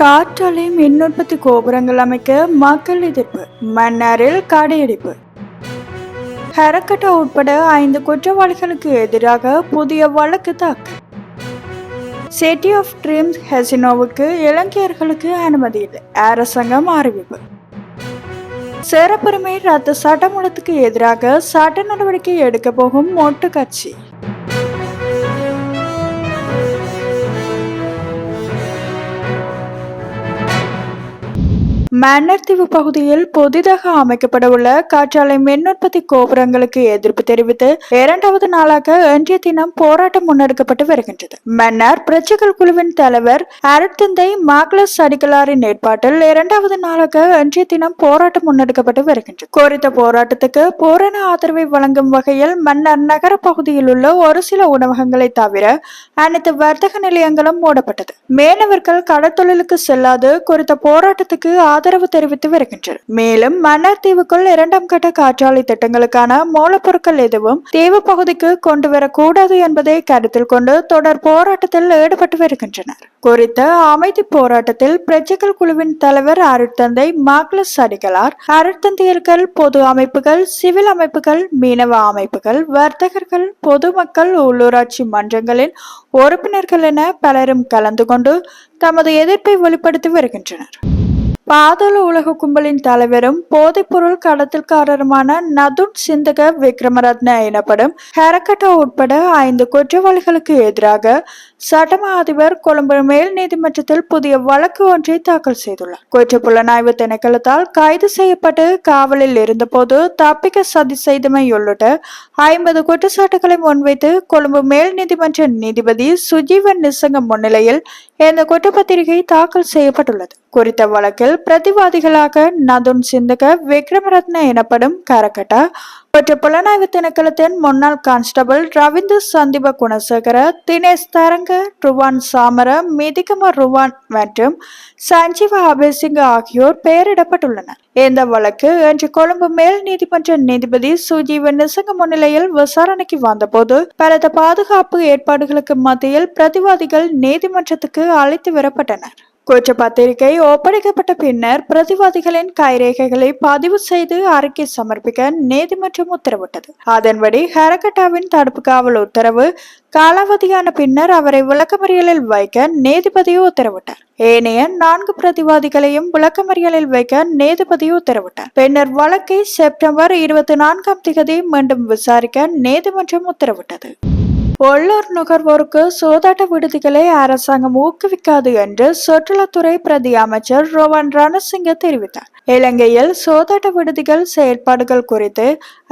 காற்றாலை மின் உற்பத்தி கோபுரங்கள் அமைக்க மக்கள் எதிர்ப்பு மன்னாரில் கடையெடுப்பு. ஹரக்கட்டா உட்பட ஐந்து குற்றவாளிகளுக்கு எதிராக புதிய வழக்கு தாக்கு சிட்டி ஆஃப் ட்ரீம்ஸ் ஹெசினோவுக்கு இலங்கையர்களுக்கு அனுமதி இல்லை அரசாங்கம் அறிவிப்பு. சிறப்புரிமை ரத்த சட்டமூலத்துக்கு எதிராக சட்ட நடவடிக்கை எடுக்க போகும் மொட்டு கட்சி. மன்னர் தீவு பகுதியில் புதிதாக அமைக்கப்படவுள்ள காற்றாலை மின் உற்பத்தி கோபுரங்களுக்கு எதிர்ப்பு தெரிவித்து இரண்டாவது நாளாக இன்றைய தினம் போராட்டம் முன்னெடுக்கப்பட்டு வருகின்றது. மன்னர் பிரஜைகள் குழுவின் தலைவர் அருட்தந்தை மாக்லஸ் அடிகளாரின் ஏற்பாட்டில் இரண்டாவது நாளாக இன்றைய தினம் போராட்டம் முன்னெடுக்கப்பட்டு வருகின்றது. குறித்த போராட்டத்துக்கு பூரண ஆதரவை வழங்கும் வகையில் மன்னர் நகர பகுதியில் உள்ள ஒரு சில உணவகங்களை தவிர அனைத்து வர்த்தக நிலையங்களும் மூடப்பட்டது. மீனவர்கள் கடற்தொழிலுக்கு செல்லாது குறித்த போராட்டத்துக்கு ஆதரவு தெரிவித்து வருகின்றனர். மேலும் மன்னார் தீவுக்குள் இரண்டாம் கட்ட காற்றாலை திட்டங்களுக்கான மூலப்பொருட்கள் எதுவும் தீவு பகுதிக்கு கொண்டு வரக்கூடாது என்பதை கருத்தில் கொண்டு தொடர் போராட்டத்தில் ஈடுபட்டு வருகின்றனர். குறித்த அமைதி போராட்டத்தில் பிரஜைகள் குழுவின் தலைவர் அருட்தந்தை மாக்லஸ் அடிகளார் அருட்தந்தையர்கள் பொது அமைப்புகள் சிவில் அமைப்புகள் மீனவ அமைப்புகள் வர்த்தகர்கள் பொதுமக்கள் உள்ளூராட்சி மன்றங்களின் உறுப்பினர்கள் என பலரும் கலந்து கொண்டு தமது எதிர்ப்பை வெளிப்படுத்தி வருகின்றனர். பாதாள உலக கும்பலின் தலைவரும் போதைப்பொருள் கடத்தல்காரருமான நதுன் சிந்தக விக்ரமரத்ன எனப்படும் ஹெரக்கட்டா உட்பட ஐந்து குற்றவாளிகளுக்கு எதிராக சட்டம அதிபர் கொழும்பு மேல் நீதிமன்றத்தில் புதிய வழக்கு ஒன்றை தாக்கல் செய்துள்ளார். குற்ற புலனாய்வு திணைக்களத்தால் கைது செய்யப்பட்டு காவலில் இருந்தபோது தப்பிக்க சதி செய்தமை உள்ளிட்ட ஐம்பது குற்றச்சாட்டுகளை முன்வைத்து கொழும்பு மேல் நீதிமன்ற நீதிபதி சுஜீவன் நிசங்கம் முன்னிலையில் இந்த குற்றப்பத்திரிகை தாக்கல் செய்யப்பட்டுள்ளது. குறித்த வழக்கில் பிரதிவாதிகளாக நதுன் சிந்தக விக்ரமரத்ன எனப்படும் கரகட்டா மற்றும் புலனாய்வு திணைக்களத்தின் முன்னாள் கான்ஸ்டபிள் ரவீந்திர சந்தீப குணசேகர தினேஷ் தரங்க ருவான் சாமர மிதிகமர் ருவான் மற்றும் சஞ்சீவ அபேசிங் ஆகியோர் பெயரிடப்பட்டுள்ளனர். இந்த வழக்கு இன்று கொழும்பு மேல் நீதிமன்ற நீதிபதி சுஜீவ நிசங்க முன்னிலையில் விசாரணைக்கு வந்தபோது பலத பாதுகாப்பு ஏற்பாடுகளுக்கு மத்தியில் பிரதிவாதிகள் நீதிமன்றத்துக்கு அழைத்து வரப்பட்டனர். குற்றப்பத்திரிகை ஒப்படைக்கப்பட்ட பின்னர் பிரதிவாதிகளின் கைரேகைகளை பதிவு செய்து அறிக்கை சமர்ப்பிக்க நீதிமன்றம் உத்தரவிட்டது. அதன்படி ஹரகட்டாவின் தடுப்பு காவல் உத்தரவு காலாவதியான பின்னர் அவரை விளக்கமறியலில் வைக்க நீதிபதி உத்தரவிட்டார். ஏனைய நான்கு பிரதிவாதிகளையும் விளக்கமறியலில் வைக்க நீதிபதி உத்தரவிட்டார். பின்னர் வழக்கை செப்டம்பர் இருபத்தி நான்காம் திகதி மீண்டும் விசாரிக்க நீதிமன்றம் உத்தரவிட்டது. உள்ளூர் நுகர்வோருக்கு சோதாட்ட விடுதிகளை அரசாங்கம் ஊக்குவிக்காது என்று சுற்றுலாத்துறை பிரதி அமைச்சர் ரோவன் ரணசிங்க தெரிவித்தார். இலங்கையில் சோதாட்ட விடுதிகள் செயற்பாடுகள் குறித்து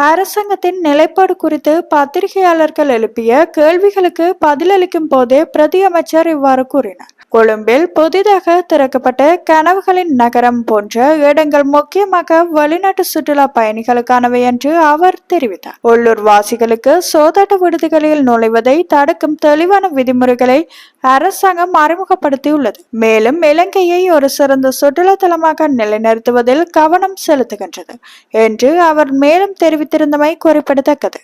அரசாங்கத்தின் நிலைப்பாடு குறித்து பத்திரிகையாளர்கள் எழுப்பிய கேள்விகளுக்கு பதிலளிக்கும் போதே பிரதி அமைச்சர் இவ்வாறு கூறினார். கொழும்பில் புதிதாக திறக்கப்பட்ட கனவுகளின் நகரம் போன்ற இடங்கள் முக்கியமாக வெளிநாட்டு சுற்றுலா பயணிகளுக்கானவை என்று அவர் தெரிவித்தார். உள்ளூர் வாசிகளுக்கு சோதாட்ட விடுதிகளில் நுழைவதை தடுக்கும் தெளிவான விதிமுறைகளை அரசாங்கம் அறிமுகப்படுத்தியுள்ளது. மேலும் இலங்கையை ஒரு சிறந்த சுற்றுலா தலமாக நிலைநிறுத்துவதில் கவனம் செலுத்துகின்றது என்று அவர் மேலும் தெரிவித்திருந்தமை குறிப்பிடத்தக்கது.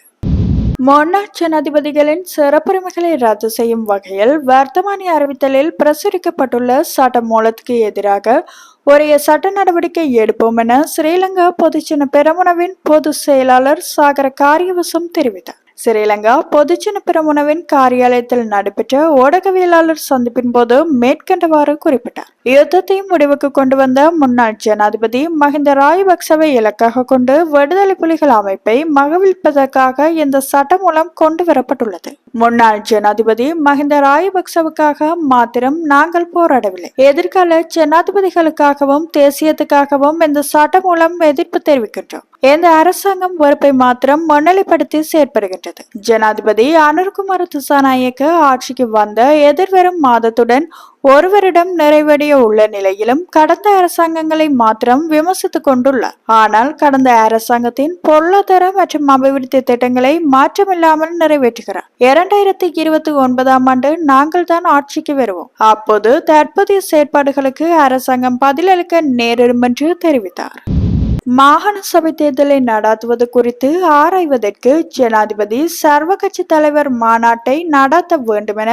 முன்னாள் ஜனாதிபதிகளின் சிறப்புரிமைகளை ரத்து செய்யும் வகையில் வர்த்தமானி அறிவித்தலில் பிரசுரிக்கப்பட்டுள்ள சட்ட மூலத்துக்கு எதிராக உரிய சட்ட நடவடிக்கை எடுப்போம் என ஸ்ரீலங்கா பொதுச்சின பெரமுனவின் பொதுச் செயலாளர் சாகர காரியவசம் தெரிவித்தார். ஸ்ரீலங்கா பொதுச்சின பிரமுனவின் காரியாலயத்தில் நடைபெற்ற ஊடகவியலாளர் சந்திப்பின் போது மேற்கண்டவாறு குறிப்பிட்டார். யுத்தத்தை முடிவுக்கு கொண்டு வந்த முன்னாள் ஜனாதிபதி மஹிந்த ராஜபக்சவை இலக்காக கொண்டு விடுதலை புலிகள் அமைப்பை மகவிழ்ப்பதற்காக இந்த சட்டம் மூலம் கொண்டு வரப்பட்டுள்ளது முன்னாள் ஜனாதிபதி மஹிந்த ராஜபக்சவுக்காக மாத்திரம் நாங்கள் போராடவில்லை. எதிர்கால ஜனாதிபதிகளுக்காகவும் தேசியத்துக்காகவும் இந்த சட்டம் மூலம் எதிர்ப்பு தெரிவிக்கின்றோம். இந்த அரசாங்கம் வெறுப்பை மாத்திரம் முன்னிலைப்படுத்தி செயற்படுகின்றது. ஜனாதிபதி அனுர்குமார் திசாநாயக்க ஆட்சிக்கு வந்த எதிர்வரும் மாதத்துடன் ஒருவரிடம் நிறைவடைய உள்ள நிலையிலும் கடந்த அரசாங்கங்களை மாத்திரம் விமர்சித்துக் கொண்டுள்ளார். ஆனால் கடந்த அரசாங்கத்தின் பொருளாதார மற்றும் அபிவிருத்தி திட்டங்களை மாற்றமில்லாமல் நிறைவேற்றுகிறார். இரண்டாயிரத்தி இருபத்தி ஒன்பதாம் ஆண்டு நாங்கள் தான் ஆட்சிக்கு வருவோம். அப்போது தற்போதைய செயற்பாடுகளுக்கு அரசாங்கம் பதிலளிக்க நேரிடும் என்று தெரிவித்தார். மாகாண சபை தேர்தலை நடாத்துவது குறித்து ஆராய்வதற்கு ஜனாதிபதி சர்வகட்சி தலைவர் மாநாட்டை நடாத்த வேண்டுமென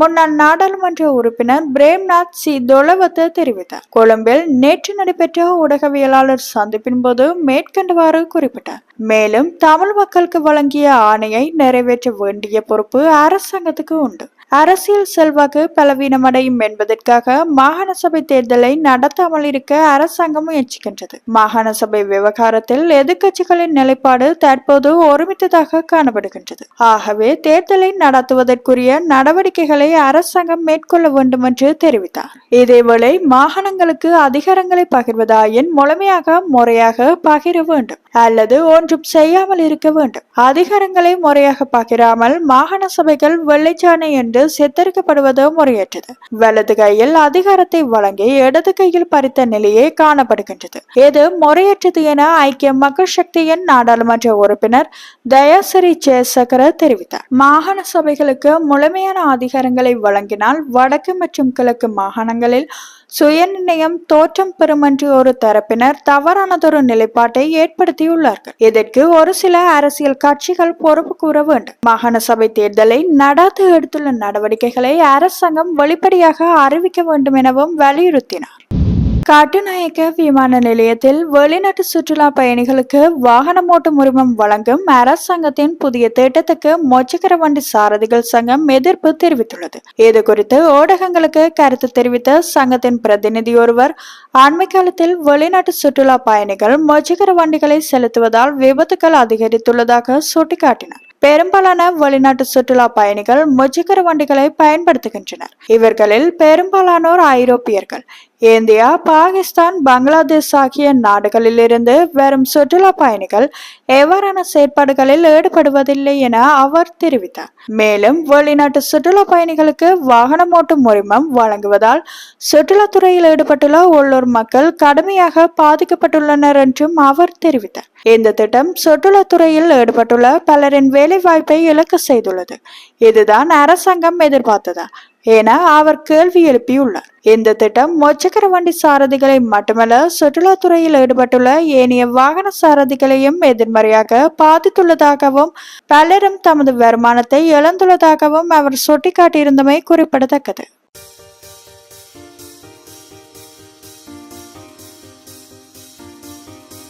முன்னாள் நாடாளுமன்ற உறுப்பினர் பிரேம்நாத் சி. தொலவத்து தெரிவித்தார். கொழும்பில் நேற்று நடைபெற்ற ஊடகவியலாளர் சந்திப்பின் போது மேற்கண்டவாறு குறிப்பிட்டார். மேலும் தமிழ் மக்களுக்கு வழங்கிய ஆணையை நிறைவேற்ற வேண்டிய பொறுப்பு அரசாங்கத்துக்கு உண்டு. அரசியல் செல்வாக்கு பலவீனமடையும் என்பதற்காக மாகாண சபை தேர்தலை நடத்தாமல் இருக்க அரசாங்கம் முயற்சிக்கின்றது. மாகாண சபை விவகாரத்தில் எதிர்கட்சிகளின் நிலைப்பாடு தற்போது ஒருமித்ததாக காணப்படுகின்றது. ஆகவே தேர்தலை நடத்துவதற்குரிய நடவடிக்கைகளை அரசாங்கம் மேற்கொள்ள வேண்டும் என்று தெரிவித்தார். இதேவேளை மாகாணங்களுக்கு அதிகாரங்களை பகிர்வதாயின் முழுமையாக முறையாக பகிர வேண்டும். அல்லது ஒன்றும் செய்யாமல் இருக்க வேண்டும். அதிகாரங்களை முறையாக பகிராமல் மாகாண சபைகள் வெள்ளைச்சாணை என்று சித்தரிக்கப்படுவது முறையற்றது. வலது கையில் அதிகாரத்தை வழங்கி இடது கையில் பறித்த நிலையே காணப்படுகின்றது. இது முறையற்றது என ஐக்கிய மக்கள் சக்தியின் நாடாளுமன்ற உறுப்பினர் தயாசிரி ஜெயசகர தெரிவித்தார். மாகாண சபைகளுக்கு முழுமையான அதிகாரங்களை வழங்கினால் வடக்கு மற்றும் கிழக்கு மாகாணங்களில் சுயநிர்ணயம் தோற்றம் பெறும் ஒரு தரப்பினர் தவறானதொரு நிலைப்பாட்டை ஏற்படுத்தியுள்ளார்கள். இதற்கு ஒரு சில அரசியல் கட்சிகள் பொறுப்பு கூற வேண்டும். மாகாண சபை தேர்தலை நடாத்த எடுத்துள்ள நடவடிக்கைகளை அரசாங்கம் வெளிப்படையாக அறிவிக்க வேண்டும் எனவும் வலியுறுத்தினார். கட்டுநாயக்க விமான நிலையத்தில் வெளிநாட்டு சுற்றுலா பயணிகளுக்கு வாகனம் ஓட்டும் உரிமம் வழங்கும் அரசாங்கத்தின் புதிய திட்டத்துக்கு மொச்சக்கர வண்டி சாரதிகள் சங்கம் எதிர்ப்பு தெரிவித்துள்ளது. இது குறித்து ஊடகங்களுக்கு கருத்து தெரிவித்த சங்கத்தின் பிரதிநிதி ஒருவர் அண்மை காலத்தில் வெளிநாட்டு சுற்றுலா பயணிகள் மொச்சக்கர வண்டிகளை செலுத்துவதால் விபத்துகள் அதிகரித்துள்ளதாக சுட்டிக்காட்டினார். பெரும்பாலான வெளிநாட்டு சுற்றுலா பயணிகள் முச்சக்கர வண்டிகளை பயன்படுத்துகின்றனர். இவர்களில் பெரும்பாலானோர் ஐரோப்பியர்கள். இந்தியா பாகிஸ்தான் பங்களாதேஷ் ஆகிய நாடுகளிலிருந்து வரும் சுற்றுலா பயணிகள் எவ்வாறான செயற்பாடுகளில் ஈடுபடுவதில்லை என அவர் தெரிவித்தார். மேலும் வெளிநாட்டு சுற்றுலா பயணிகளுக்கு வாகனம் ஓட்டும் உரிமம் வழங்குவதால் சுற்றுலாத்துறையில் ஈடுபட்டுள்ள உள்ளூர் மக்கள் கடுமையாக பாதிக்கப்பட்டுள்ளனர் என்றும் அவர் தெரிவித்தார். இந்த திட்டம் சுற்றுலாத்துறையில் ஈடுபட்டுள்ள பலரின் வேலை வாய்ப்பை இழக்க செய்துள்ளது. இதுதான் அரசாங்கம் எதிர்பார்த்ததா? என அவர் கேள்வி எழுப்பியுள்ளார். இந்த திட்டம் மொச்சக்கர வண்டி சாரதிகளை மட்டுமல்ல சுற்றுலாத்துறையில் ஈடுபட்டுள்ள ஏனைய வாகன சாரதிகளையும் எதிர்மறையாக பாதித்துள்ளதாகவும் பலரும் தமது வருமானத்தை இழந்துள்ளதாகவும் அவர் சுட்டிக்காட்டியிருந்தமை குறிப்பிடத்தக்கது.